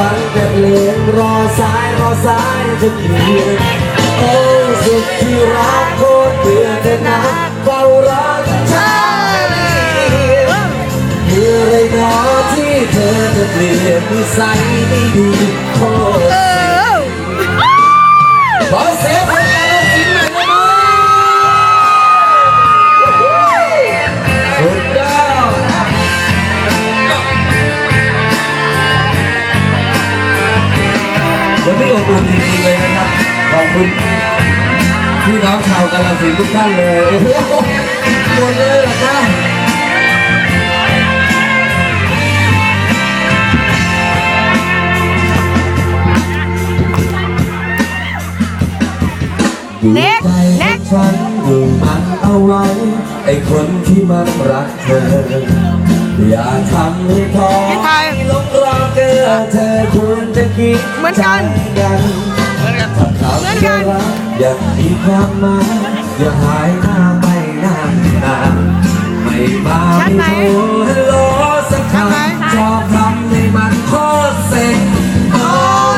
ฟังแต่เพลงรอสายรอสายจะเปลี่ยนโอ้สุดที่รักโคตรเบื่อแต่นะเฝ้ารอจนเช้าเมื่อไรหนอที่เธอจะเปลี่ยนนิสัยไม่ดีโคตรขอเสียง วันนี้อบอุ่นจริงๆเลยนะครับ ขอบคุณพี่น้องชาวกาฬสินธุ์ทุกท่านเลย โอ้โหหมดเลยเหรอครับเน็กเน็กฉันอยู่มันเอาไว้ ไอ้คนที่มันรักเธอ อย่าทำให้ท้อพี่ไทยลงรอเกินเธอ คิดเหมือนกัน กันเหมือนกันถ้าคำว่ารักยังมีความหมายอย่าหายหน้าไปนานนานไม่มาชัดไหม ไม่โทรฮัลโหลสักคำชอบทำให้มันโคตรเซ็งโอ้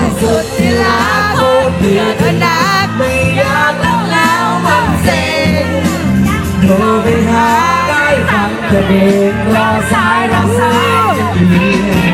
ยสุดที่รักโคตรเดือดเออนักไม่อยากเล่าแล้วมันเซ็ง โทรไปหาได้ฟังแต่เพลงรอสายรอสายจะเปลี่ยน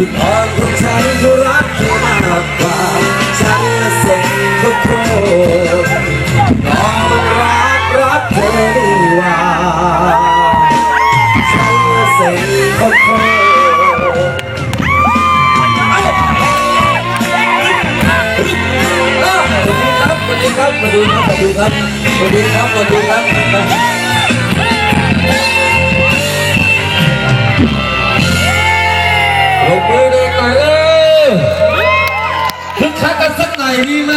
ตอนของฉันก็รักเธอมากกว่า ฉันเซ็งก็โคตรน้องมันรักรักเธอดีกว่า ฉันเซ็งก็โคตรสวัสดีครับสวัสดีครับสวัสดีครับสวัสดีครับสวัสดีครับ ชักกันสักหน่อยดีไหม